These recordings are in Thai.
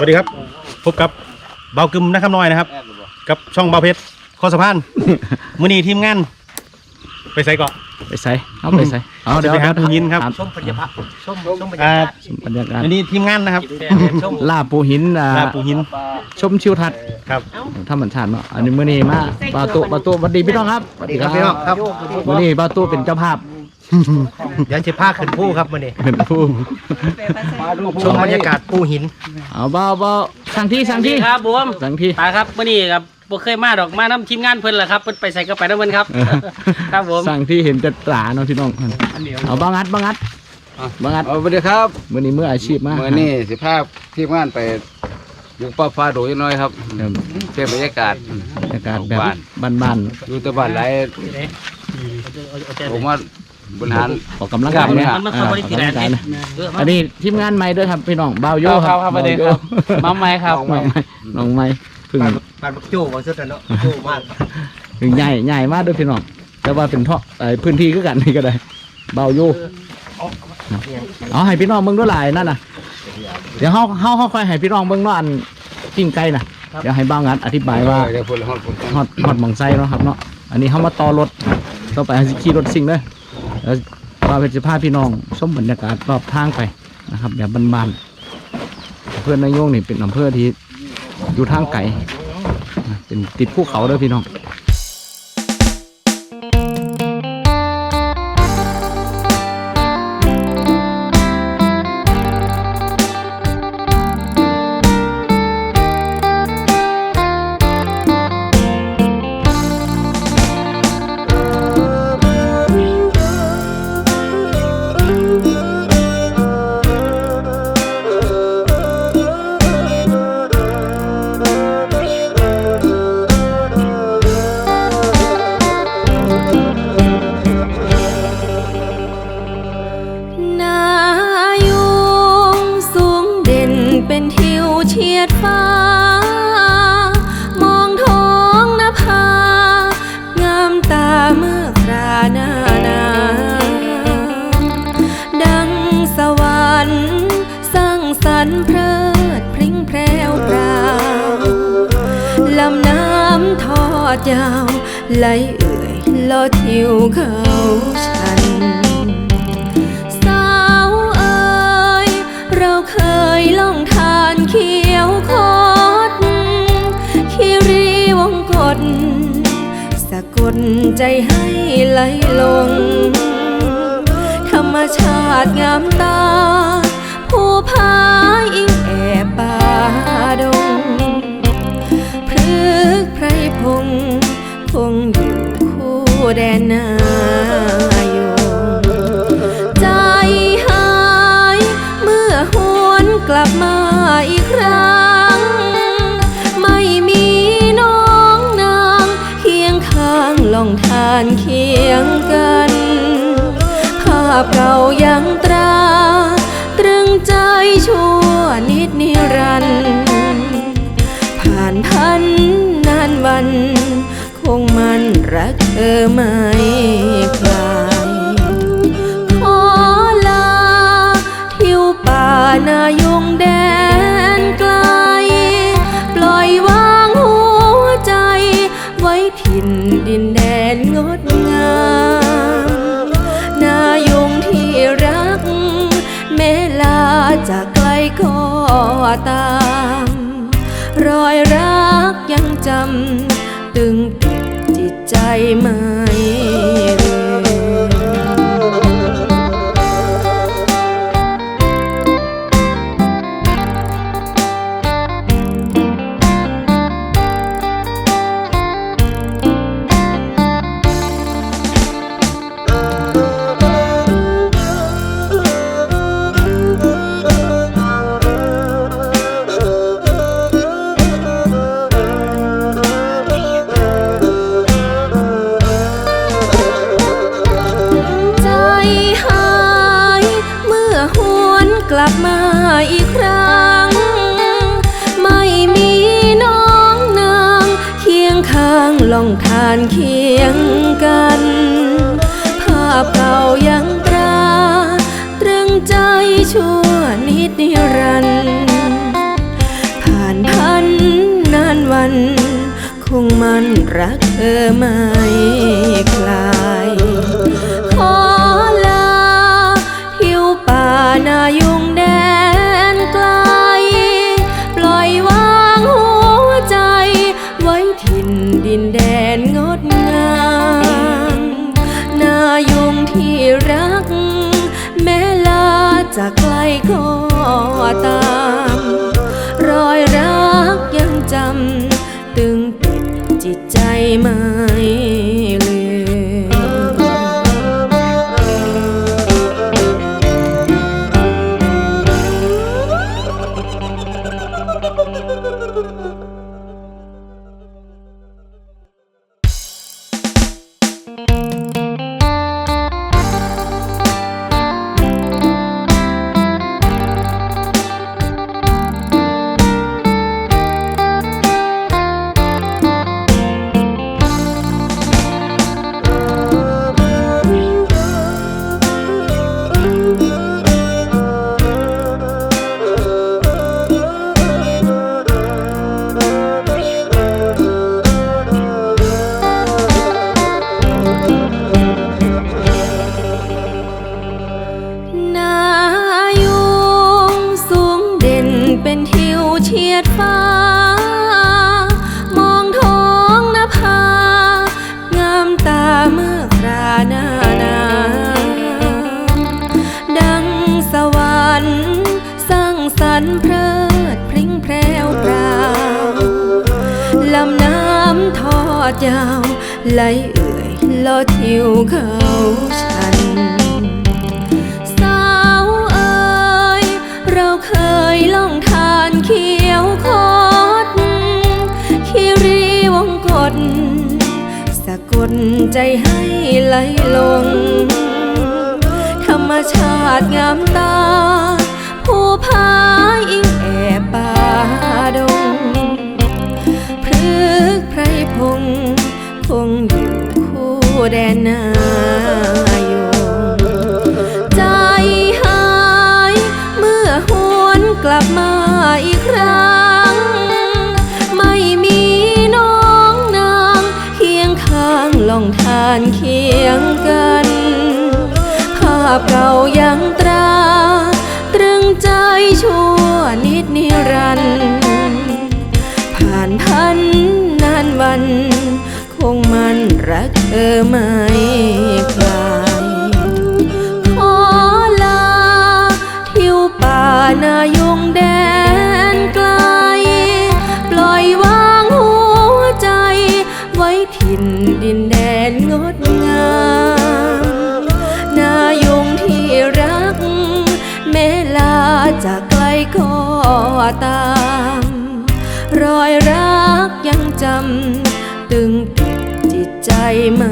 วัสดีครับ พบกับเบากึมนะครับน้อยนะครับ กับช่องเบาเพชรคอสะพาน มือนี้ทีมงาน ไปใส่เกาะ ไปใส่เอาไปใส่เอาเดี๋ยวจะไปหาเดี๋ยวผู้หญิงครับถามส้มปัญญาภาส้มส้มปัญอ่าญาบรรยากาศอันนี้ทีมงานนะครับส้มลาปูหินอ่าลาปูหินชมชิวทัศน์ครับธรรมชาติเนาะอันนี้มื้อนี้มาปาตุปาตุสวัสดีพี่น้องครับสวัสดีครับพี่น้องครับมื้อนี้ปาตุเป็นเจ้าภาพ เดี๋ยวจะพาขึ้นผู้ครับมื่อนี้เป็นผู้ชมบรรยากาศภูหินเอาเบาเบาสั่งที่สั่งที่ครับบวมสั่งที่ไปครับมื่อนี้ครับบ่เคยมาดอกมาน้ำทีมงานเพิ่นแหละครับเพิ่นไปใส่กระไปน้ำเพิ่นครับเออครับผมสั่งที่เห็นจะตราเนาะพี่น้องเอาบางัดบางัดบางัดเอาสวัสดีครับมื้อนี้มื้ออาชีพมากเมื่อนี้สิภาพที่งานไปบุกป่าฟ้าโดยน้อยครับครับเก็บบรรยากาศบรรยากาศแบบบ้านบ้านอยู่แตะบ้านหลายผมว่า บนหารๆออกกำลังกายครับเนี่ยมันมันค่อยบริอสุอกทกำลัธิ์งกายแหนะเอออันนี้ทีมงานใหม่ด้วยครับพี่น้องเบาโยครับครับสวัสดีครับ มาใหม่ครับน้องใหม่น้องใหม่เพึ่งปานปานบักโจ้บางสุดแล้วเนาะโจ้มากเพึ่งใหญ่ใหญ่มากด้วยพี่น้อง แต่ว่าเป็นท่อไอ้พื้นที่ก็กันนี่ก็ได้ เบาโยเอาให้พี่น้องเบิ่งด้วยหลายนั่นน่ะ เดี๋ยวเฮาเฮาเฮาค่อยให้พี่น้องเบิ่งเนาะอันปิ้งไก่น่ะ เดี๋ยวให้เบางัดอธิบายว่าเดี๋ยวพูดฮอดพูดฮอดฮอดหมองไส้เนาะครับเนาะ อันนี้เขามาต่อรถ ต่อไปสิขี่รถสิ่งเลย แล้วว่าเป็นสิพาพี่น้องชมบรรยากาศรอบทางไปนะครับ แบบบ้านๆอำเพื่อนนายงนี่เป็นอำเภอที่อยู่ทางไกลเป็นติดภูเขาเด้อพี่น้อง ไหลเอื่อยลอดทิวเขาชัน สาวเอ๋ยเราเคยล่องทานเขียวคดคีรีวงกฏสะกดใจให้ไหลลง ธรรมชาติงามตา ผู้พาอิงแอบป่าดงพฤกไพรพงษ์ งอยู่คู่แดนนายงใจหายเมื่อหวนกลับมาอีกครั้ง ไม่มีน้องนางเคียงข้างลองทานเคียงกัน ภาพเก่า อไม่คลายขอลาทิวป่านายงแดนไกล ปล่อยวางหัวใจ ไว้ถิ่นดินแดนงดงามนายงที่รัก แม้ลาจากไกลก็ตาม รอยรักยังจำตึง ใจไม่านเคียงกัน ภาพเก่ายังตราตรึงใจชั่วนิดนิรันดร์คงมันรักเธอไม่คลายขอลาทิวป่านายุง กไกลก็ตาม รอยรักยังจำตึงติดจิตใจม่ลื เมื่อคราหน้านาดังสวรรค์สร้างสรรค์เพลิดพริ้งแพรวพราวลำน้ำทอดยาวไหลเอื่อยลอดทิวเขาชัน สาวเอ๋ยเราเคยล่องทานเขียวคด คนใจให้ไหลลง ธรรมชาติงามตา ผู้พาอิงแอบป่าดงพฤกไพรพง คงอยู่คู่แดนนาานเคียงกัน ภาพเก่ายังตรา ตรึงใจชั่วนิดนิรันดร์ผ่านพันนานวัน คงมันรักเธอไม่ ตาม รอยรักยังจำตึงติดจิตใจไหม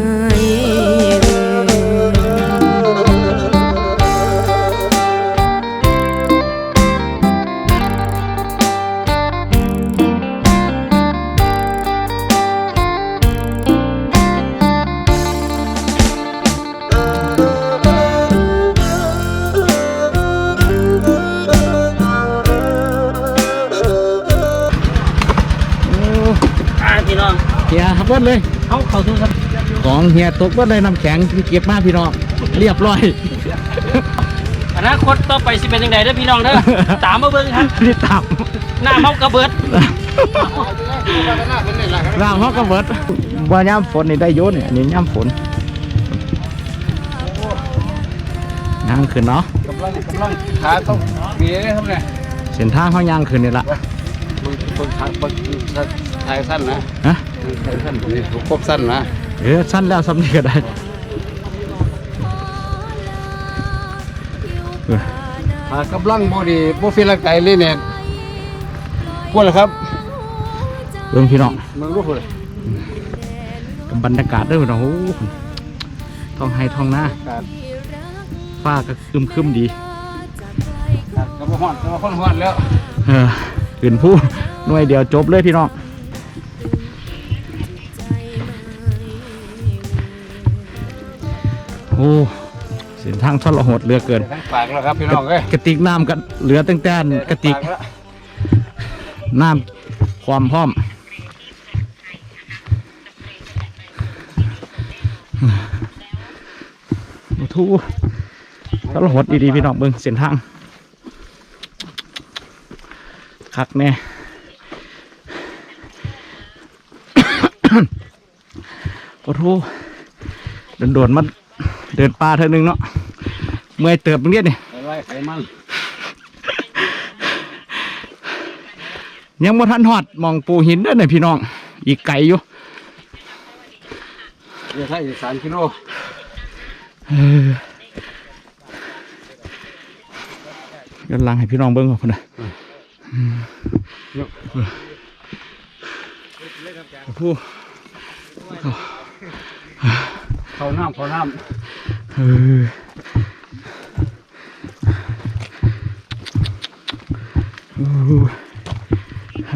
เฮียครับเบิดเลยเอาเข้าทุกครับของเฮียตกเบิดเลยน้ำแข็งที่เก็บมาพี่น้องเรียบร้อยอนาคตต่อไปสิเป็นยังไงเด้อพี่น้องเด้อตามมาเบิ่งครับนี่ตับหน้าเมากระเบิดน้ำเขาก็เบิดว่าย่ำฝนนี่ได้โยนเนี่ยอันนี่ย่ำฝนย่างขึ้นเนาะกำลังกำลังขาต้องมีอะไรครับเนี่ยเส้นทางเขาย่างขึ้นนี่ละมึงมึงขามึงถ่ายสั้นนะฮะถ่ายสั้นนี่ ครบสั้นนะเออสั้นแล้วซ้ำนี่ก็ได้หากำลังบ่ดีบ่ฟีลไกเลยเนี่ยพวกละครับเรื่องพี่น้องมึงรู้พุ่นกับบรรยากาศด้วยพี่น้องโอ้ท้องไห้ท้องหน้าการฟ้าก็คึมคึมดีกำลังฮ้อนกำลังคนฮ้อนแล้วเออขึ้นผู้หน่วยเดียวจบเลยพี่น้อง โอ้เส้นทางทรหดเรือเกินทั้งปากแล้วครับพี่น้องเอ้ยกระติกน้ำก็เหลือตั้งแต่กระติกน้ำความพร้อมทูทรหดดีๆพี่น้องเบิ้งเส้นทางคักแน่โอ้โหโดนๆมัน เดินป่าเธอหนึ่งเนาะเมื่อยเติบตรงเนี้ยนี่ไปไว้ไขมันยังบ่ทันหอดหมองปูหินเด้อเนี่ยพี่น้อง อีกไกลอยู่เดี๋ยวถ้าอีกสามกิโลเออย้อนหลังให้พี่น้องเบิ่งก่อนพุ่นน่ะโอ้โหเข้าน้ำเข้าน้เออ โอ้โห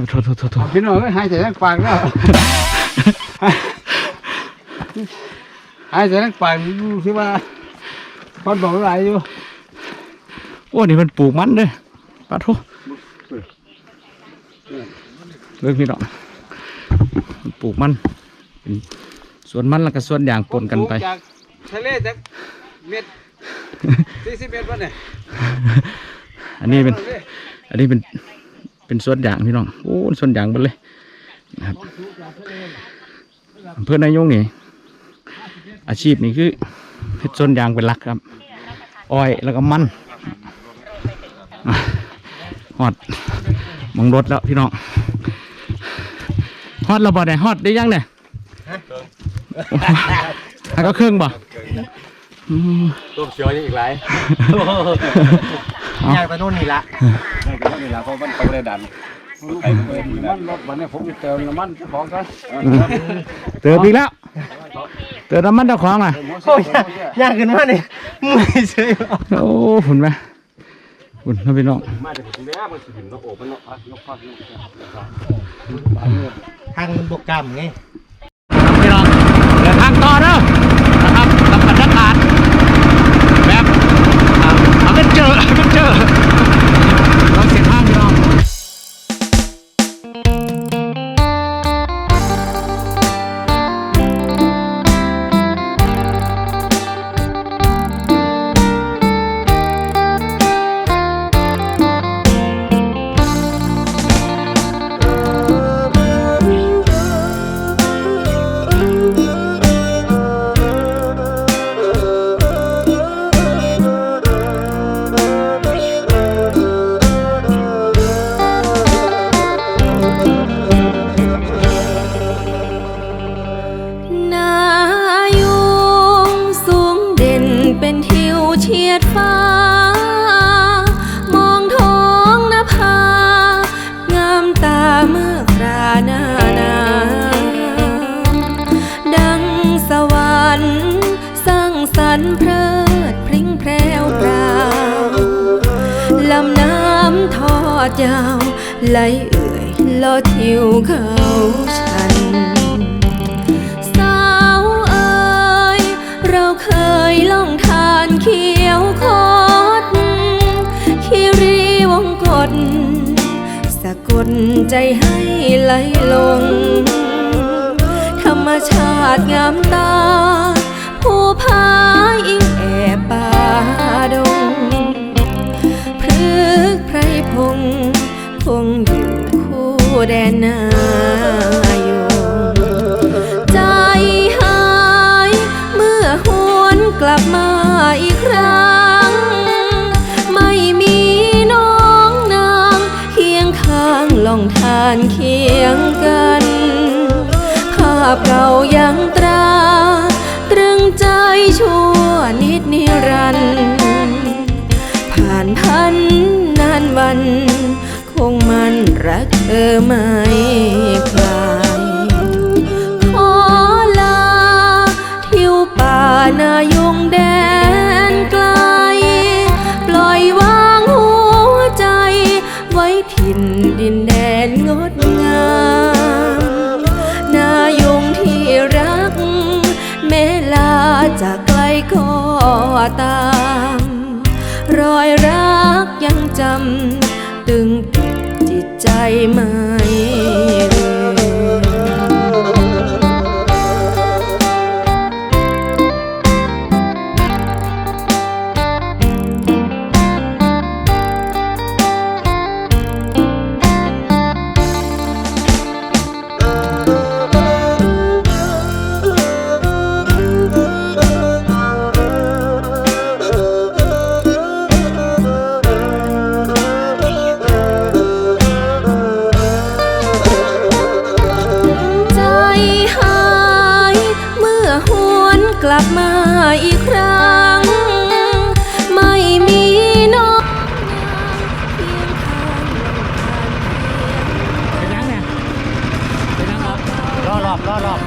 โทษโทษโทษโทษำพี่น้องเอ้ยหายใจทั้งปากแล้วหายใจทั้งปากดูสิว่าพอดบอกอะไรอยู่โอ้นี่มันปลูกมันเด้อปะโทเรื่องพี่น้องมันปลูกมันเป็นสวนมันแล้วก็สวนยางปนกันไปจาก ทะเลจากเม็ดสี่สิบเม็ดวะเนี่ยอันนี้เป็น อันนี้เป็น เป็นสวนยางพี่น้อง โอ้สวนยางหมดเลยนะครับอำเพื่อนนายงนี่ อาชีพนี่คือเพชรสวนยางเป็นหลักครับ อ้อยแล้วก็มันอะฮอดหมองรถแล้วพี่น้องฮอดเราบ่ได้ฮอดได้ยังเนี่ยฮะก็เครื่องบ่ อืมตัวเชียวยังอีกหลายอยากไปโน่นนี่ละนี่แหละเพราะมันต้องได้ดันไอ้มันรถวันนี้ผมจะเติมน้ำมันเจ้าของกันเติมอีกแล้วเติมน้ำมันเจ้าของอะโอ้ยยากยากขึ้นมาเนี่ยมือเฉยโอ้หุ่นไหมหุ่นนะพี่น้องมาเดี๋ยวผมแล้วมันสิถึงนกโอบมันเนาะพักนกพักนกทางมันบกกรรมไง ยาวไหลเอื่อยลอดทิวเขาชัน สาวเอ๋ยเราเคยล่องทานเขียวคดคีรีวงกฏสะกดใจให้ไหลลง ธรรมชาติงามตา พงคงอยู่คู่แดนนายงใจหายเมื่อหวนกลับมาอีกครั้ง ไม่มีน้องนางเคียงข้างลองทานเคียงกัน ภาพเก่ายังตราตรึงใจชั่วนิดนิรันธ์ผ่านพัน วัน คงมันรักเธอไม่คลายขอลาทิวป่านายงแดนไกล ปล่อยวางหัวใจ ไว้ถิ่นดินแดนงดงามนายงที่รัก แม้ลาจากไกลก็ตาม รอยรัก จำตึงติดจิตใจไม่ลืม อีกครั้ง ไม่มีน้องเพียงข้างเป็นยังเนี่ยเป็นยังครับรอรอบรอรอบ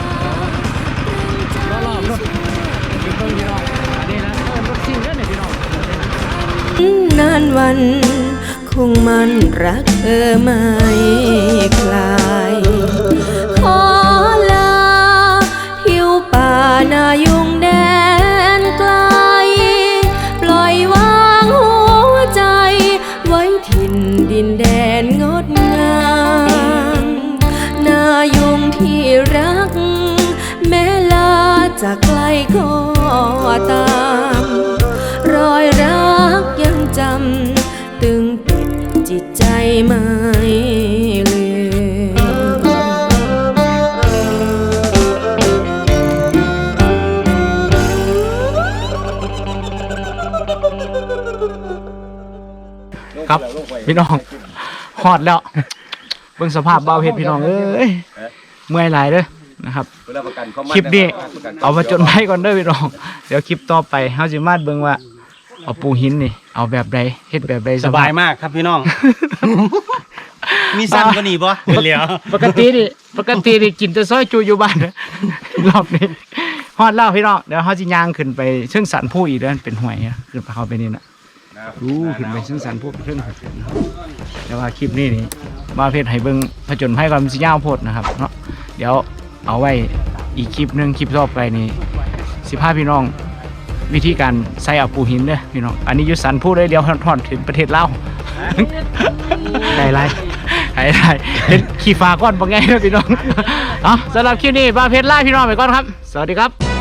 รอรอบรถพี่เพิ่งพี่น้องอันนี้นะเออรถซิ่งเด้อเนี่ยพี่น้องนานวันคงมันรักเธอไม่คลาย พี่น้องฮอดแล้วเบิ่งสภาพเบาเฮ็ดพี่น้องเอ้ยเมื่อยหลายเด้อนะครับเวลาประกันเขาคลิปนี้เอามาจนไว้ก่อนเด้อพี่น้อง เดี๋ยวคลิปต่อไปเฮาสิมาเบิ่งว่าเอาปูหินนี่ เอาแบบใดเฮ็ดแบบใดสบายมากครับพี่น้อง มีสั้นกว่านี้ปะเหลียวปกตินี่ปกตินี่กินแต่ซอยจูอยู่บ้านเด้อรอบนี้ฮอดแล้วพี่น้องเดี๋ยวเฮาสิย่างขึ้นไปเชิงสันผู้อีกเด้อเป็นห้วยอะขึ้นไปเข้าไปนี่น่ะ อู้ขึ้นไปเชิงสันผู้ไปเชิงแต่ว่าคลิปนี้นี่มาเพชรให้เบิ่งผจญภัยก่อนมันสิยาวโพดนะครับเนาะเดี๋ยวเอาไว้อีกคลิปหนึงคลิปต่อไปนี่สิพาพี่น้องวิธีการใส่เอาปูหินเด้อพี่น้องอันนี้อยุสันพูดได้เดียวทอดถึงประเทศลาวได้ไรไอ้ไรเห็นขี่ฟ้าก้อนบ่ไงเด้อพี่น้อง เอาสำหรับคลิปนี้บ้านเพชรไล่พี่น้องไปก่อนครับ สวัสดีครับ